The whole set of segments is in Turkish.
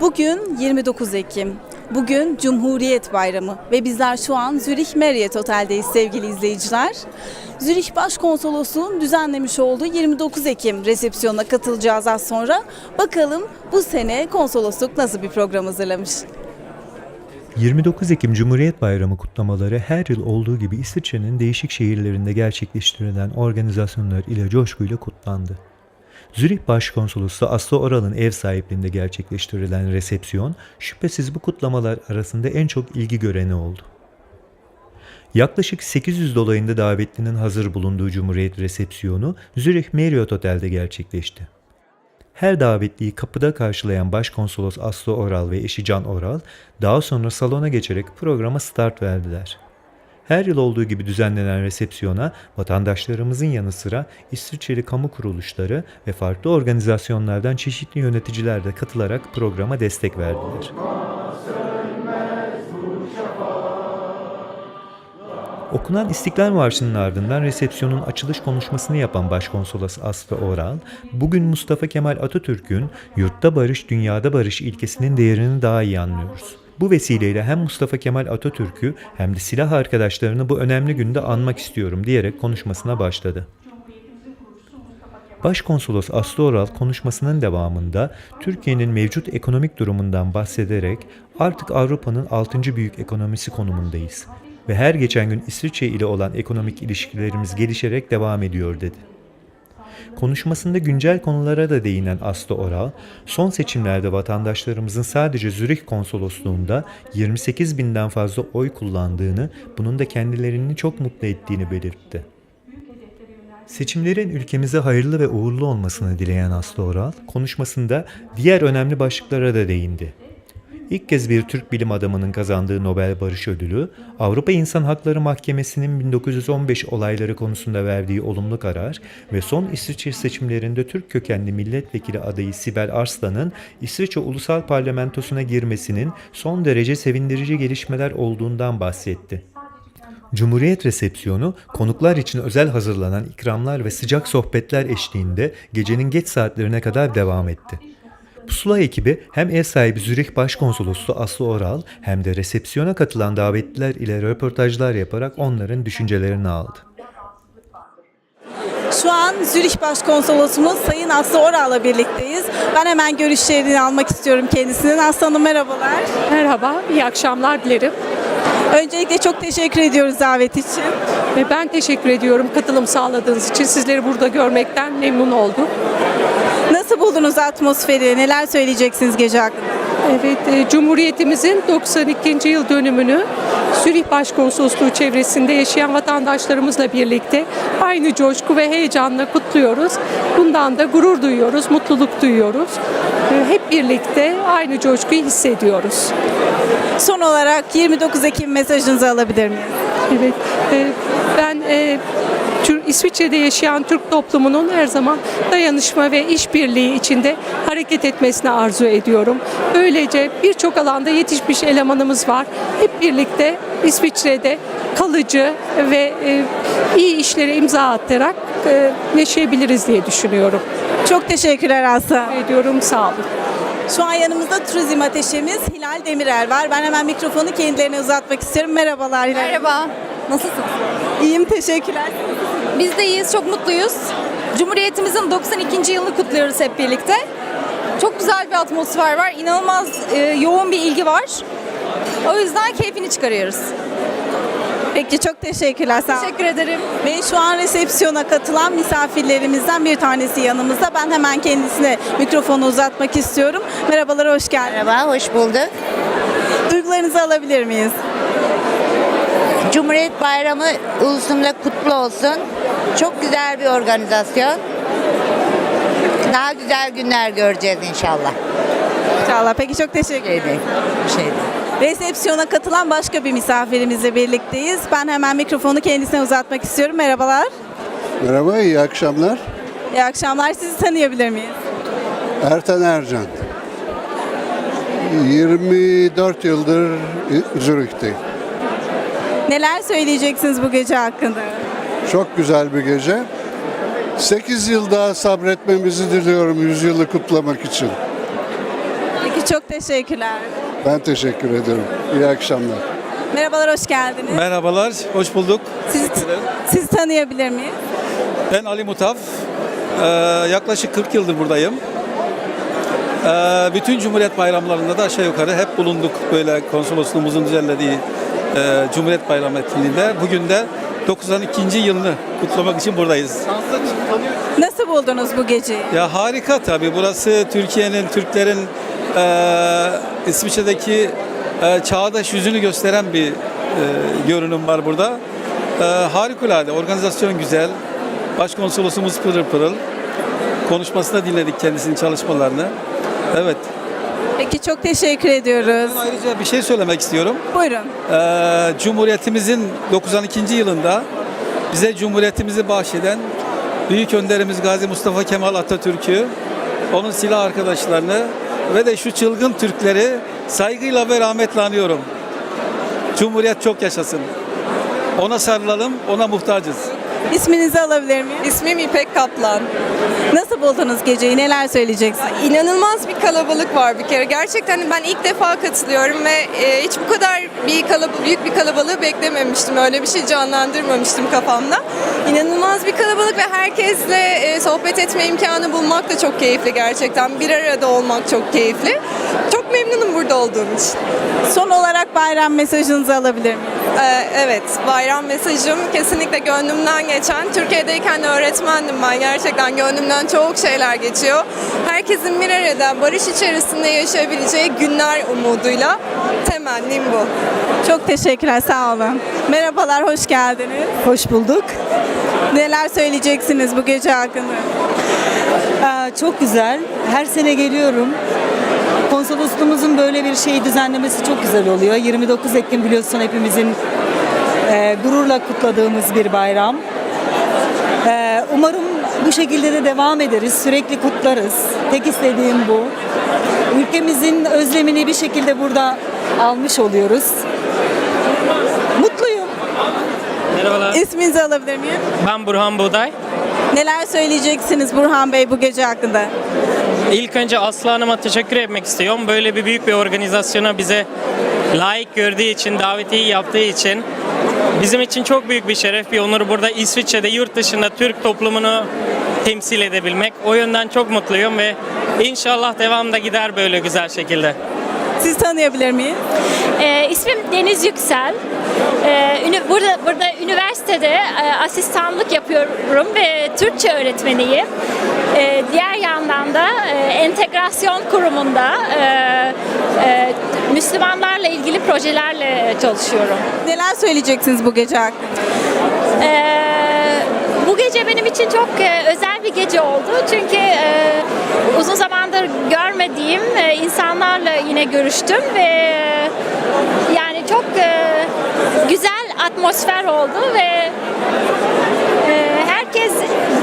Bugün 29 Ekim. Bugün Cumhuriyet Bayramı ve bizler şu an Zürih Marriott Otel'deyiz sevgili izleyiciler. Zürih Başkonsolosluğu'nun düzenlemiş olduğu 29 Ekim resepsiyonuna katılacağız az sonra. Bakalım bu sene konsolosluk nasıl bir program hazırlamış? 29 Ekim Cumhuriyet Bayramı kutlamaları her yıl olduğu gibi İsviçre'nin değişik şehirlerinde gerçekleştirilen organizasyonlar ile coşkuyla kutlandı. Zürih Başkonsolosluğu Aslı Oral'ın ev sahipliğinde gerçekleştirilen resepsiyon şüphesiz bu kutlamalar arasında en çok ilgi göreni oldu. Yaklaşık 800 dolayında davetlinin hazır bulunduğu Cumhuriyet resepsiyonu Zürih Marriott Otel'de gerçekleşti. Her davetliyi kapıda karşılayan Başkonsolos Aslı Oral ve eşi Can Oral daha sonra salona geçerek programa start verdiler. Her yıl olduğu gibi düzenlenen resepsiyona vatandaşlarımızın yanı sıra İsviçreli kamu kuruluşları ve farklı organizasyonlardan çeşitli yöneticiler de katılarak programa destek verdiler. Okunan İstiklal Marşı'nın ardından resepsiyonun açılış konuşmasını yapan Başkonsolos Aslı Oral, bugün Mustafa Kemal Atatürk'ün yurtta barış, dünyada barış ilkesinin değerini daha iyi anlıyoruz. Bu vesileyle hem Mustafa Kemal Atatürk'ü hem de silah arkadaşlarını bu önemli günde anmak istiyorum diyerek konuşmasına başladı. Başkonsolos Aslı Oral konuşmasının devamında Türkiye'nin mevcut ekonomik durumundan bahsederek artık Avrupa'nın 6. büyük ekonomisi konumundayız ve her geçen gün İsviçre ile olan ekonomik ilişkilerimiz gelişerek devam ediyor dedi. Konuşmasında güncel konulara da değinen Aslı Oral, son seçimlerde vatandaşlarımızın sadece Zürih konsolosluğunda 28 binden fazla oy kullandığını, bunun da kendilerini çok mutlu ettiğini belirtti. Seçimlerin ülkemize hayırlı ve uğurlu olmasını dileyen Aslı Oral, konuşmasında diğer önemli başlıklara da değindi. İlk kez bir Türk bilim adamının kazandığı Nobel Barış Ödülü, Avrupa İnsan Hakları Mahkemesi'nin 1915 olayları konusunda verdiği olumlu karar ve son İsviçre seçimlerinde Türk kökenli milletvekili adayı Sibel Arslan'ın İsviçre Ulusal Parlamentosu'na girmesinin son derece sevindirici gelişmeler olduğundan bahsetti. Cumhuriyet resepsiyonu konuklar için özel hazırlanan ikramlar ve sıcak sohbetler eşliğinde gecenin geç saatlerine kadar devam etti. Pusula ekibi hem ev sahibi Zürih Başkonsolosluğu Aslı Oral hem de resepsiyona katılan davetliler ile röportajlar yaparak onların düşüncelerini aldı. Şu an Zürih Başkonsolosumuz Sayın Aslı Oral'la birlikteyiz. Ben hemen görüşlerini almak istiyorum kendisinin. Aslı Hanım merhabalar. Merhaba, iyi akşamlar dilerim. Öncelikle çok teşekkür ediyoruz davet için. Ve ben teşekkür ediyorum katılım sağladığınız için. Sizleri burada görmekten memnun oldum. Nasıl buldunuz atmosferi? Neler söyleyeceksiniz gece hakkında? Evet, e, Cumhuriyetimizin 92. yıl dönümünü Zürih Başkonsolosluğu çevresinde yaşayan vatandaşlarımızla birlikte aynı coşku ve heyecanla kutluyoruz. Bundan da gurur duyuyoruz, mutluluk duyuyoruz. E, Hep birlikte aynı coşkuyu hissediyoruz. Son olarak 29 Ekim mesajınızı alabilir miyim? Evet, e, ben İsviçre'de yaşayan Türk toplumunun her zaman dayanışma ve işbirliği içinde hareket etmesini arzu ediyorum. Böylece birçok alanda yetişmiş elemanımız var. Hep birlikte İsviçre'de kalıcı ve e, iyi işlere imza atarak e, yaşayabiliriz diye düşünüyorum. Çok teşekkürler Aslı. Ediyorum sağ olun. Şu an yanımızda turizm ateşimiz Hilal Demirer var. Ben hemen mikrofonu kendilerine uzatmak istiyorum. Merhabalar Hilal. Merhaba. Nasılsınız? İyiyim teşekkürler. Biz de iyiyiz, çok mutluyuz. Cumhuriyetimizin 92. yılını kutluyoruz hep birlikte. Çok güzel bir atmosfer var. İnanılmaz e, yoğun bir ilgi var. O yüzden keyfini çıkarıyoruz. Peki çok teşekkürler. Sağ. Teşekkür ederim. Ve şu an resepsiyona katılan misafirlerimizden bir tanesi yanımızda. Ben hemen kendisine mikrofonu uzatmak istiyorum. Merhabalar, hoş geldiniz. Merhaba, hoş bulduk. Duygularınızı alabilir miyiz? Cumhuriyet Bayramı ulusumda kutlu olsun. Çok güzel bir organizasyon. Daha güzel günler göreceğiz inşallah. İnşallah. Peki çok teşekkür ederim. Şeydi, şeydi. Resepsiyona katılan başka bir misafirimizle birlikteyiz. Ben hemen mikrofonu kendisine uzatmak istiyorum. Merhabalar. Merhaba, iyi akşamlar. İyi akşamlar. Sizi tanıyabilir miyiz? Ertan Ercan. 24 yıldır Zürih'teyim. Neler söyleyeceksiniz bu gece hakkında? Çok güzel bir gece. 8 yıl daha sabretmemizi diliyorum 100 yılı kutlamak için. Peki Çok teşekkürler. Ben teşekkür ederim. İyi akşamlar. Merhabalar, hoş geldiniz. Merhabalar, hoş bulduk. Sizi, sizi tanıyabilir miyiz? Ben Ali Mutaf. Ee, yaklaşık 40 yıldır buradayım. Ee, bütün Cumhuriyet bayramlarında da aşağı yukarı hep bulunduk böyle konsolosluğumuzun düzenlediği e, Cumhuriyet Bayramı etkinliğinde. Bugün de 92. yılını kutlamak için buradayız. Nasıl buldunuz bu geceyi? Ya harika tabii. Burası Türkiye'nin, Türklerin e, İsviçre'deki e, çağdaş yüzünü gösteren bir e, görünüm var burada. E, harikulade. Organizasyon güzel. Başkonsolosumuz pırıl pırıl. Konuşmasında dinledik kendisinin çalışmalarını. Evet. Peki çok teşekkür ediyoruz. Ben ayrıca bir şey söylemek istiyorum. Buyurun. Ee, Cumhuriyetimizin 92. yılında bize Cumhuriyetimizi bahşeden Büyük Önderimiz Gazi Mustafa Kemal Atatürk'ü, onun silah arkadaşlarını ve de şu çılgın Türkleri saygıyla ve rahmetle anıyorum. Cumhuriyet çok yaşasın. Ona sarılalım, ona muhtacız. İsminizi alabilir miyim? İsmim İpek Kaplan. Nasıl buldunuz geceyi? Neler söyleyeceksiniz? İnanılmaz bir kalabalık var bir kere. Gerçekten ben ilk defa katılıyorum ve e, hiç bu kadar bir kalabalık, büyük bir kalabalığı beklememiştim. Öyle bir şey canlandırmamıştım kafamda. İnanılmaz bir kalabalık ve herkesle e, sohbet etme imkanı bulmak da çok keyifli gerçekten. Bir arada olmak çok keyifli. Çok memnunum burada olduğum için. Son olarak bayram mesajınızı alabilir miyim? Ee, evet, bayram mesajım kesinlikle gönlümden geçen. Türkiye'deyken de öğretmendim ben. Gerçekten gönlümden çok şeyler geçiyor. Herkesin bir arada barış içerisinde yaşayabileceği günler umuduyla temennim bu. Çok teşekkürler, sağ olun. Merhabalar, hoş geldiniz. Hoş bulduk. Neler söyleyeceksiniz bu gece hakkında? Aa, çok güzel. Her sene geliyorum. Konsolosluğumuzun böyle bir şeyi düzenlemesi çok güzel oluyor. 29 Ekim biliyorsun hepimizin e, gururla kutladığımız bir bayram. E, umarım bu şekilde de devam ederiz. Sürekli kutlarız. Tek istediğim bu. Ülkemizin özlemini bir şekilde burada almış oluyoruz. Mutluyum. Merhabalar. İsminizi alabilir miyim? Ben Burhan Buğday. Neler söyleyeceksiniz Burhan Bey bu gece hakkında? İlk önce Aslı Hanım'a teşekkür etmek istiyorum. Böyle bir büyük bir organizasyona bize layık gördüğü için, davetiyi yaptığı için bizim için çok büyük bir şeref, bir onur burada İsviçre'de, yurt dışında Türk toplumunu temsil edebilmek. O yönden çok mutluyum ve inşallah devamda gider böyle güzel şekilde. Siz tanıyabilir miyim? Ee, ismim Deniz Yüksel. Ee, ünü- burada burada üniversitede e, asistanlık yapıyorum ve Türkçe öğretmeniyim. Ee, diğer yandan da e, entegrasyon kurumunda e, e, Müslümanlarla ilgili projelerle çalışıyorum. Neler söyleyeceksiniz bu gece hakkında? Bu gece benim için çok e, özel bir gece oldu. Çünkü e, uzun zamandır görmediğim e, insanlarla yine görüştüm ve e, yani çok e, güzel atmosfer oldu ve e, herkes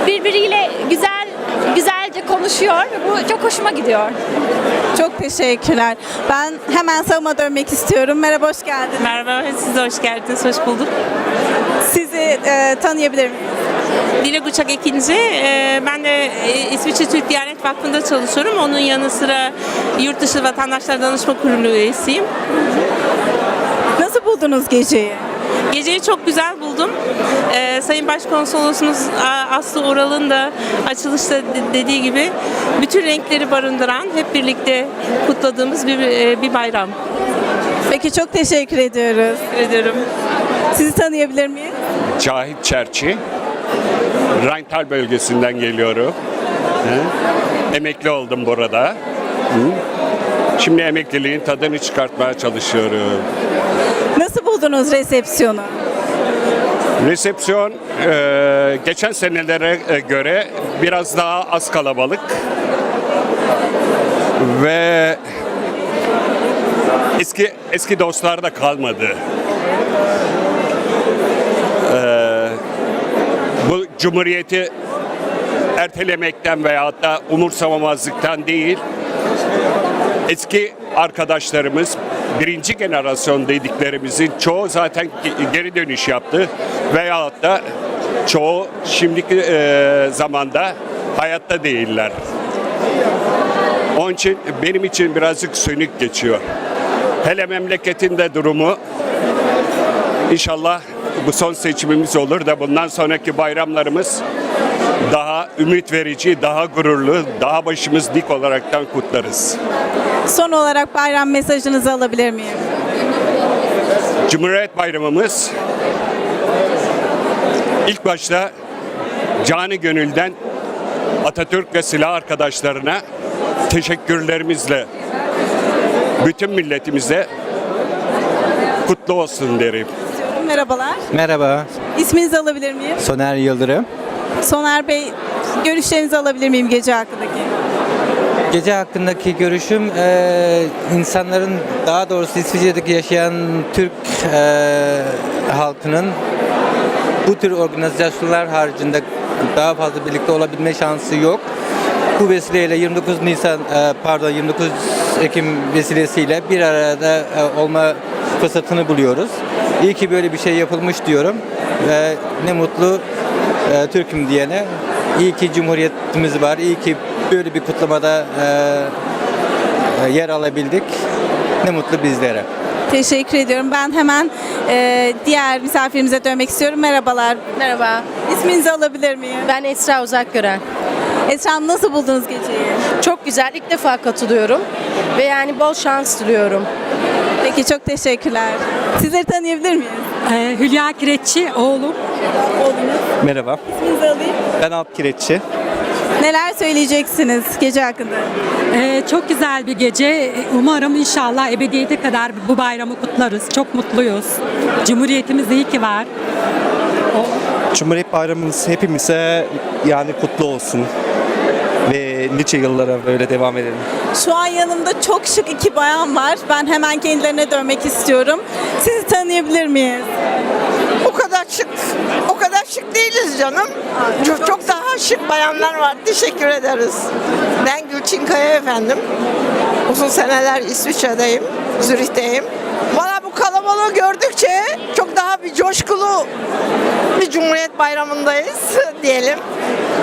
birbiriyle güzel güzelce konuşuyor. Bu çok hoşuma gidiyor. Çok teşekkürler. Ben hemen savunma dönmek istiyorum. Merhaba, hoş geldiniz. Merhaba, siz de hoş geldiniz, hoş bulduk. Sizi e, tanıyabilir miyim? Dilek Uçak ikinci. Ee, ben de e, İsviçre Türk Diyanet Vakfı'nda çalışıyorum. Onun yanı sıra Yurt Dışı Vatandaşlar Danışma Kurulu üyesiyim. Nasıl buldunuz geceyi? Geceyi çok güzel buldum. Ee, Sayın Başkonsolosumuz Aslı Ural'ın da açılışta de- dediği gibi bütün renkleri barındıran, hep birlikte kutladığımız bir, e, bir bayram. Peki çok teşekkür ediyoruz. Teşekkür ederim. Sizi tanıyabilir miyim? Cahit Çerçi. Rheintal bölgesinden geliyorum. He. Emekli oldum burada. Hı. Şimdi emekliliğin tadını çıkartmaya çalışıyorum. Nasıl buldunuz resepsiyonu? Resepsiyon e, geçen senelere e, göre biraz daha az kalabalık ve eski eski dostlar da kalmadı. E, bu cumhuriyeti ertelemekten veyahut da umursamamazlıktan değil, eski arkadaşlarımız birinci jenerasyon dediklerimizin çoğu zaten ge- geri dönüş yaptı veyahut da çoğu şimdiki e, zamanda hayatta değiller. Onun için benim için birazcık sönük geçiyor. Hele memleketin de durumu İnşallah bu son seçimimiz olur da bundan sonraki bayramlarımız daha ümit verici, daha gururlu, daha başımız dik olaraktan kutlarız. Son olarak bayram mesajınızı alabilir miyim? Cumhuriyet Bayramımız ilk başta canı gönülden Atatürk ve silah arkadaşlarına teşekkürlerimizle bütün milletimize kutlu olsun derim. Merhabalar. Merhaba, İsminizi alabilir miyim? Soner Yıldırım. Soner Bey, görüşlerinizi alabilir miyim gece hakkındaki? Gece hakkındaki görüşüm eee, insanların daha doğrusu İsviçre'deki yaşayan Türk eee, halkının bu tür organizasyonlar haricinde daha fazla birlikte olabilme şansı yok. Bu vesileyle 29 Nisan eee, pardon 29 Ekim vesilesiyle bir arada eee, olma fırsatını buluyoruz. İyi ki böyle bir şey yapılmış diyorum ve ne mutlu eee, Türk'üm diyene. İyi ki Cumhuriyetimiz var. İyi ki böyle bir kutlamada eee, yer alabildik. Ne mutlu bizlere. Teşekkür ediyorum. Ben hemen e, diğer misafirimize dönmek istiyorum. Merhabalar. Merhaba, İsminizi alabilir miyim? ben Esra Uzakgören. Esra Hanım nasıl buldunuz geceyi? Çok güzel, ilk defa katılıyorum ve yani bol şans diliyorum. Peki çok teşekkürler. Sizleri tanıyabilir miyiz? Ee, Hülya Kireççi, oğlum. Merhaba. İsminizi alayım. Ben Alp Kireççi. Neler söyleyeceksiniz gece hakkında? Ee, çok güzel bir gece. Umarım inşallah ebediyete kadar bu bayramı kutlarız. Çok mutluyuz. Cumhuriyetimiz iyi ki var. Cumhuriyet Bayramımız hepimize yani kutlu olsun. Ve nice yıllara böyle devam edelim. Şu an yanımda çok şık iki bayan var. Ben hemen kendilerine dönmek istiyorum. Sizi tanıyabilir miyiz? O kadar şık, o şık değiliz canım. Çok, çok daha şık bayanlar var. Teşekkür ederiz. Ben Gülçin Kaya efendim. Uzun seneler İsviçre'deyim, Zürih'teyim. Valla bu kalabalığı gördükçe çok daha bir coşkulu bir Cumhuriyet Bayramı'ndayız diyelim.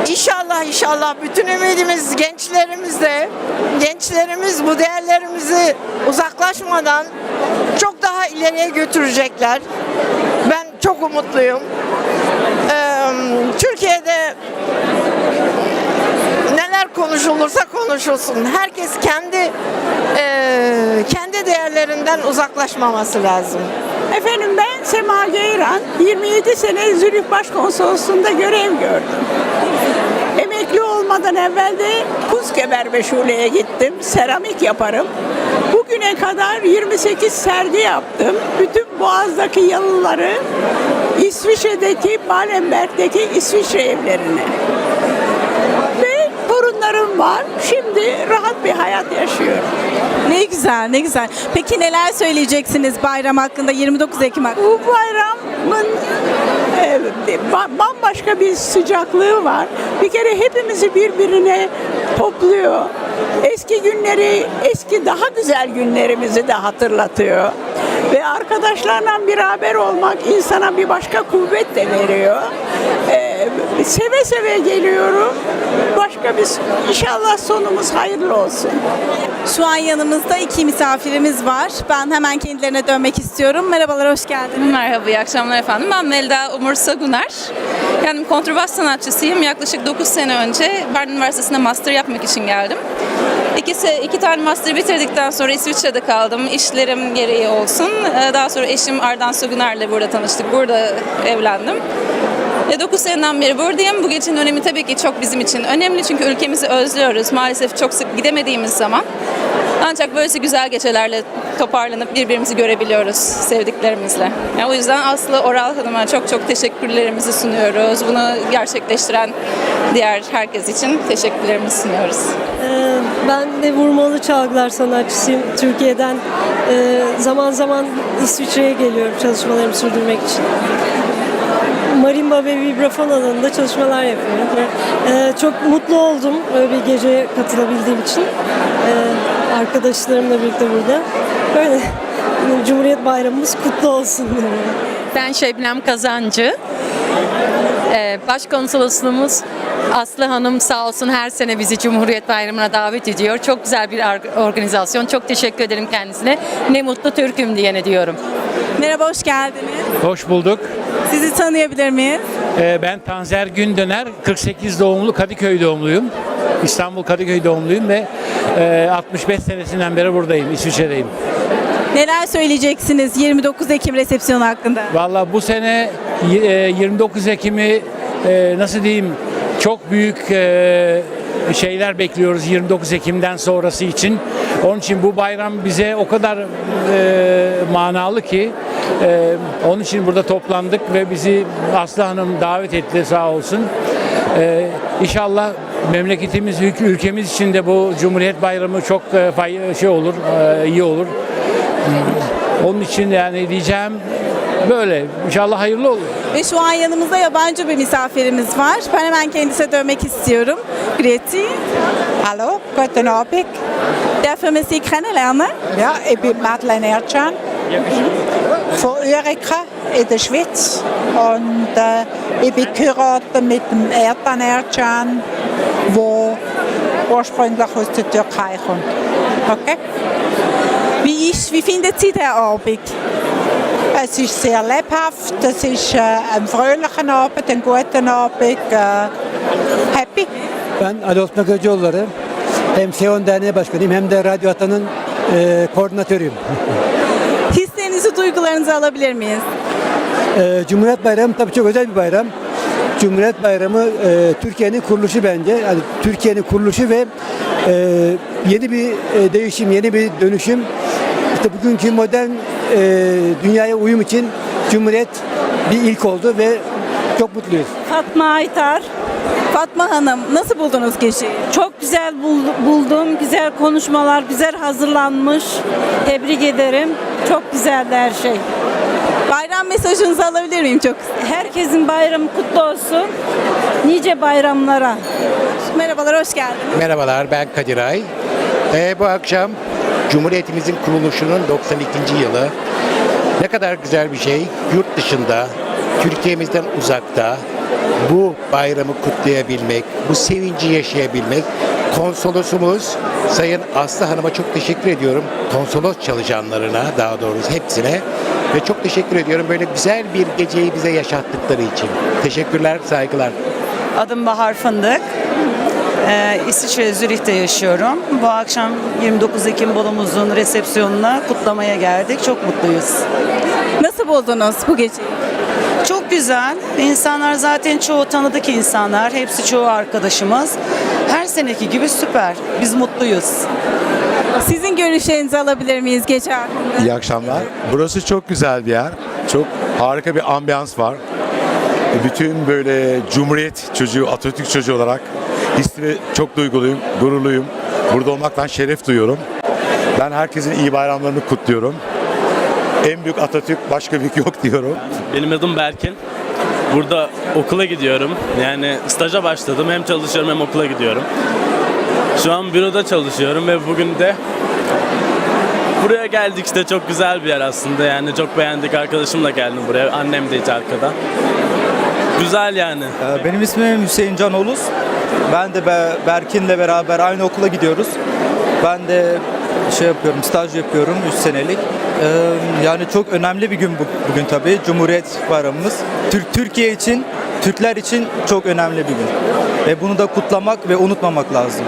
İnşallah inşallah bütün ümidimiz gençlerimizde, gençlerimiz bu değerlerimizi uzaklaşmadan çok daha ileriye götürecekler. Ben çok umutluyum. Türkiye'de neler konuşulursa konuşulsun. Herkes kendi kendi değerlerinden uzaklaşmaması lazım. Efendim ben Sema Geyran, 27 sene Zürih Başkonsolosluğu'nda görev gördüm. Olmadan evvel de Kuzgeber Meşule'ye gittim, seramik yaparım. Bugüne kadar 28 sergi yaptım. Bütün Boğaz'daki yalıları, İsviçre'deki, Balenberg'deki İsviçre evlerini. Ve torunlarım var. Şimdi rahat bir hayat yaşıyorum. Ne güzel, ne güzel. Peki neler söyleyeceksiniz bayram hakkında, 29 Ekim hakkında? Bu bayramın ba- bambaşka bir sıcaklığı var. Bir kere hepimizi birbirine topluyor. Eski günleri, eski daha güzel günlerimizi de hatırlatıyor. Ve arkadaşlarla beraber olmak insana bir başka kuvvet de veriyor. E, seve seve geliyorum. Başka bir inşallah sonumuz hayırlı olsun. Şu an yanımızda iki misafirimiz var. Ben hemen kendilerine dönmek istiyorum. Merhabalar, hoş geldiniz. Merhaba, iyi akşamlar efendim. Ben Melda Umur Saguner. Kendim kontrbas sanatçısıyım. Yaklaşık 9 sene önce Berlin Üniversitesi'nde master yapmak için geldim. İkisi, iki tane master bitirdikten sonra İsviçre'de kaldım. İşlerim gereği olsun. Ee, Daha sonra eşim Ardan Saguner'le burada tanıştık. Burada evlendim. Ve 9 seneden beri buradayım. Bu gecenin önemi tabii ki çok bizim için önemli çünkü ülkemizi özlüyoruz. Maalesef çok sık gidemediğimiz zaman. Ancak böylesi güzel gecelerle toparlanıp birbirimizi görebiliyoruz sevdiklerimizle. Yani o yüzden Aslı Oral Hanım'a çok çok teşekkürlerimizi sunuyoruz. Bunu gerçekleştiren diğer herkes için teşekkürlerimizi sunuyoruz. Ben de vurmalı çalgılar sanatçısıyım Türkiye'den. zaman zaman İsviçre'ye geliyorum çalışmalarımı sürdürmek için. Marimba ve vibrafon alanında çalışmalar yapıyorum. Ee, çok mutlu oldum böyle bir geceye katılabildiğim için. Ee, arkadaşlarımla birlikte burada. Böyle Cumhuriyet Bayramımız kutlu olsun. Ben Şebnem Kazancı. Ee, Başkonsolosluğumuz Aslı Hanım sağ olsun her sene bizi Cumhuriyet Bayramı'na davet ediyor. Çok güzel bir or- organizasyon. Çok teşekkür ederim kendisine. Ne mutlu Türk'üm diyene diyorum. Merhaba, hoş geldiniz. Hoş bulduk. Sizi tanıyabilir miyiz? Ee, Ben Tanzer Gündöner, 48 doğumlu Kadıköy doğumluyum. İstanbul Kadıköy doğumluyum ve e, 65 senesinden beri buradayım, İsviçre'deyim. Neler söyleyeceksiniz 29 Ekim resepsiyonu hakkında? Valla bu sene y- e, 29 Ekim'i e, nasıl diyeyim çok büyük e, şeyler bekliyoruz 29 Ekim'den sonrası için. Onun için bu bayram bize o kadar e, manalı ki e, onun için burada toplandık ve bizi Aslı Hanım davet etti sağ olsun. E, inşallah memleketimiz, ülk- ülkemiz için de bu Cumhuriyet Bayramı çok e, şey olur, e, iyi olur. Onun için yani diyeceğim böyle. İnşallah hayırlı olur. Ve şu an yanımızda yabancı bir misafirimiz var. Ben hemen kendisine dönmek istiyorum. Greti. Hallo, guten Abend. Dürfen wir Sie kennenlernen? Ja, ich bin Madeleine Erdschan von Ureka in der Schweiz. Und äh, ich bin geheiratet mit dem Erdan Erdschan, der ursprünglich aus der Türkei kommt. Okay? Wie, ist, wie findet Sie den Abend? Es ist sehr lebhaft, es ist äh, ein fröhlicher Abend, ein guter Abend. Äh, happy. Ben Ali Osman Kılıcıoğulları. Hem Seon Derneği Başkanıyım hem de Radyo Atan'ın e, koordinatörüyüm. Duygularınızı alabilir miyiz? E, Cumhuriyet Bayramı tabii çok özel bir bayram. Cumhuriyet Bayramı e, Türkiye'nin kuruluşu bence. Yani Türkiye'nin kuruluşu ve e, yeni bir e, değişim, yeni bir dönüşüm. İşte bugünkü modern e, dünyaya uyum için Cumhuriyet bir ilk oldu ve çok mutluyuz. Fatma Aytar. Fatma Hanım nasıl buldunuz geceyi? Çok güzel bul- buldum. Güzel konuşmalar, güzel hazırlanmış. Tebrik ederim. Çok güzeldi her şey. Bayram mesajınızı alabilir miyim çok? Herkesin bayramı kutlu olsun. Nice bayramlara. Merhabalar, hoş geldiniz. Merhabalar ben Kadir Ay. Ee, bu akşam Cumhuriyetimizin kuruluşunun 92. yılı. Ne kadar güzel bir şey. Yurt dışında, Türkiye'mizden uzakta bu bayramı kutlayabilmek, bu sevinci yaşayabilmek. Konsolosumuz Sayın Aslı Hanım'a çok teşekkür ediyorum. Konsolos çalışanlarına daha doğrusu hepsine. Ve çok teşekkür ediyorum böyle güzel bir geceyi bize yaşattıkları için. Teşekkürler, saygılar. Adım Bahar Fındık. Ee, İsviçre Zürih'te yaşıyorum. Bu akşam 29 Ekim balomuzun resepsiyonuna kutlamaya geldik. Çok mutluyuz. Nasıl buldunuz bu geceyi? Çok güzel. İnsanlar zaten çoğu tanıdık insanlar. Hepsi çoğu arkadaşımız. Her seneki gibi süper. Biz mutluyuz. Sizin görüşlerinizi alabilir miyiz gece hakkında? İyi akşamlar. Burası çok güzel bir yer. Çok harika bir ambiyans var. Bütün böyle Cumhuriyet çocuğu, Atatürk çocuğu olarak hisli çok duyguluyum, gururluyum. Burada olmaktan şeref duyuyorum. Ben herkesin iyi bayramlarını kutluyorum. En büyük Atatürk başka büyük yok diyorum. Benim adım Berkin. Burada okula gidiyorum. Yani staja başladım. Hem çalışıyorum hem okula gidiyorum. Şu an büroda çalışıyorum ve bugün de buraya geldik işte çok güzel bir yer aslında. Yani çok beğendik. Arkadaşımla geldim buraya. Annem de hiç arkada. Güzel yani. Ee, Benim ismim Hüseyin Can Oluz. Ben de Be- Berkin'le beraber aynı okula gidiyoruz. Ben de şey yapıyorum, staj yapıyorum 3 senelik. Ee, Yani çok önemli bir gün bu- bugün tabii. Cumhuriyet Bayramımız. Türk Türkiye için, Türkler için çok önemli bir gün. Ve bunu da kutlamak ve unutmamak lazım.